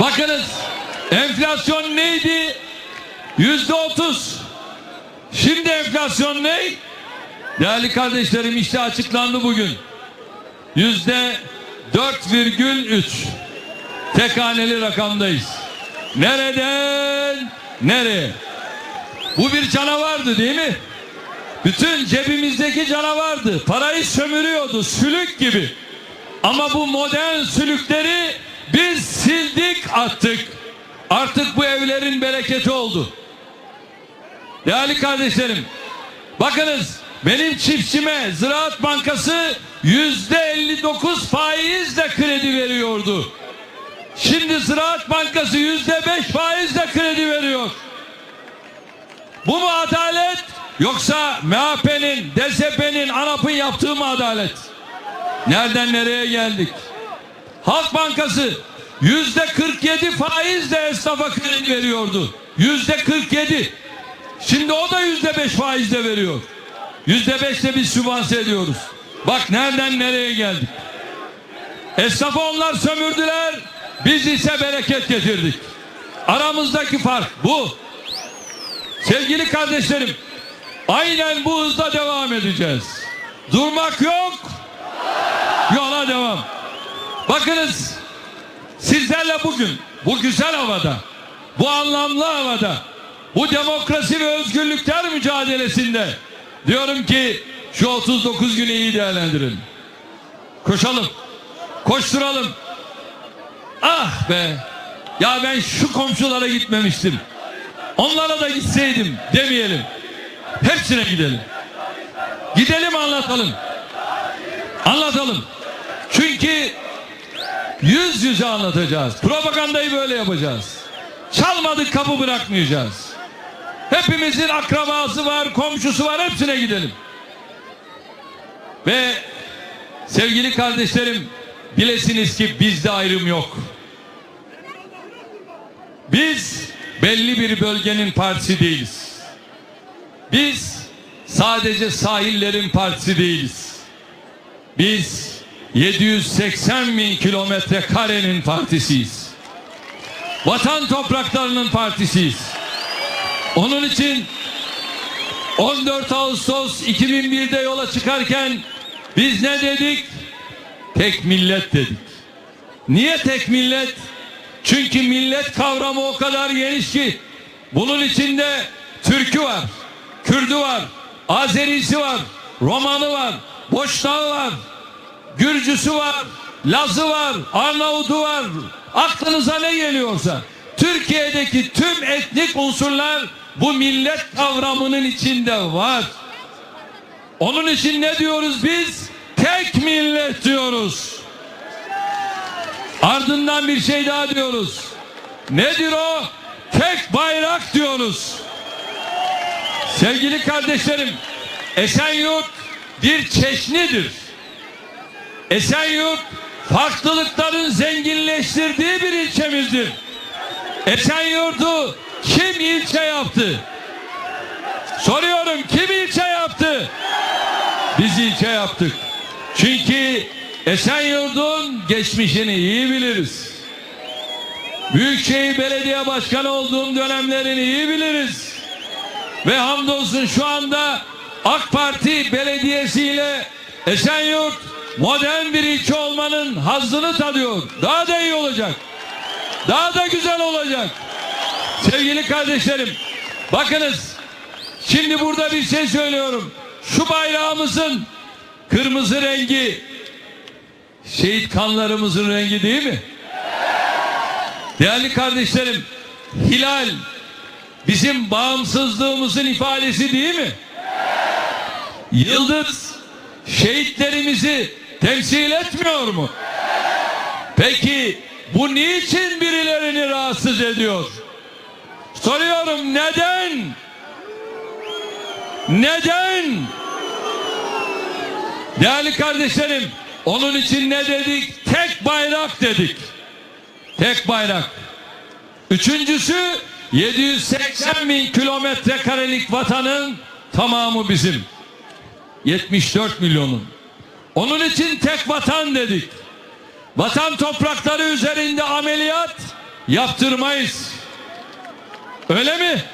Bakınız enflasyon neydi? Yüzde otuz. Şimdi enflasyon ne? Değerli kardeşlerim işte açıklandı bugün. Yüzde dört virgül üç. Tek haneli rakamdayız. Nereden nereye? Bu bir canavardı değil mi? Bütün cebimizdeki canavardı. Parayı sömürüyordu sülük gibi. Ama bu modern sülükleri biz sildik attık. Artık bu evlerin bereketi oldu. Değerli kardeşlerim, bakınız benim çiftçime Ziraat Bankası yüzde 59 faizle kredi veriyordu. Şimdi Ziraat Bankası yüzde 5 faizle kredi veriyor. Bu mu adalet? Yoksa MHP'nin, DSP'nin, ANAP'ın yaptığı mı adalet? Nereden nereye geldik? Halk Bankası yüzde 47 faizle esnafa kredi veriyordu. Yüzde 47. Şimdi o da yüzde 5 faizle veriyor. Yüzde 5'le biz sübvanse ediyoruz. Bak nereden nereye geldik. Esnafı onlar sömürdüler. Biz ise bereket getirdik. Aramızdaki fark bu. Sevgili kardeşlerim, aynen bu hızda devam edeceğiz. Durmak yok, yola devam. Bakınız, sizlerle bugün bu güzel havada, bu anlamlı havada, bu demokrasi ve özgürlükler mücadelesinde diyorum ki şu 39 günü iyi değerlendirin. Koşalım, koşturalım. Ah be, ya ben şu komşulara gitmemiştim. Onlara da gitseydim demeyelim. Hepsine gidelim. Gidelim anlatalım. Anlatalım. Çünkü yüz yüze anlatacağız. Propagandayı böyle yapacağız. Çalmadık kapı bırakmayacağız. Hepimizin akrabası var, komşusu var hepsine gidelim. Ve sevgili kardeşlerim bilesiniz ki bizde ayrım yok. Biz belli bir bölgenin partisi değiliz. Biz sadece sahillerin partisi değiliz. Biz 780 bin kilometre karenin partisiyiz. Vatan topraklarının partisiyiz. Onun için 14 Ağustos 2001'de yola çıkarken biz ne dedik? Tek millet dedik. Niye tek millet? Çünkü millet kavramı o kadar geniş ki bunun içinde Türkü var, Kürdü var, Azerisi var, Romanı var, Boşnağı var, Gürcüsü var, Lazı var, Arnavutu var. Aklınıza ne geliyorsa Türkiye'deki tüm etnik unsurlar bu millet kavramının içinde var. Onun için ne diyoruz biz? Tek millet diyoruz. Ardından bir şey daha diyoruz. Nedir o? Tek bayrak diyoruz. Sevgili kardeşlerim, Esenyurt bir çeşnidir. Esenyurt farklılıkların zenginleştirdiği bir ilçemizdir. Esenyurt'u kim ilçe yaptı? Soruyorum kim ilçe yaptı? Biz ilçe yaptık. Çünkü Esenyurt'un geçmişini iyi biliriz. Büyükşehir Belediye Başkanı olduğum dönemlerini iyi biliriz. Ve hamdolsun şu anda AK Parti belediyesiyle Esenyurt modern bir ilçe olmanın hazzını tadıyor. Daha da iyi olacak. Daha da güzel olacak. Sevgili kardeşlerim, bakınız şimdi burada bir şey söylüyorum. Şu bayrağımızın kırmızı rengi şehit kanlarımızın rengi değil mi? Değerli kardeşlerim, hilal bizim bağımsızlığımızın ifadesi değil mi? Yıldız şehitlerimizi temsil etmiyor mu? Peki bu niçin birilerini rahatsız ediyor? Soruyorum neden? Neden? Değerli kardeşlerim, onun için ne dedik? Tek bayrak dedik. Tek bayrak. Üçüncüsü 780 bin kilometre karelik vatanın tamamı bizim. 74 milyonun. Onun için tek vatan dedik. Vatan toprakları üzerinde ameliyat yaptırmayız. Öyle mi?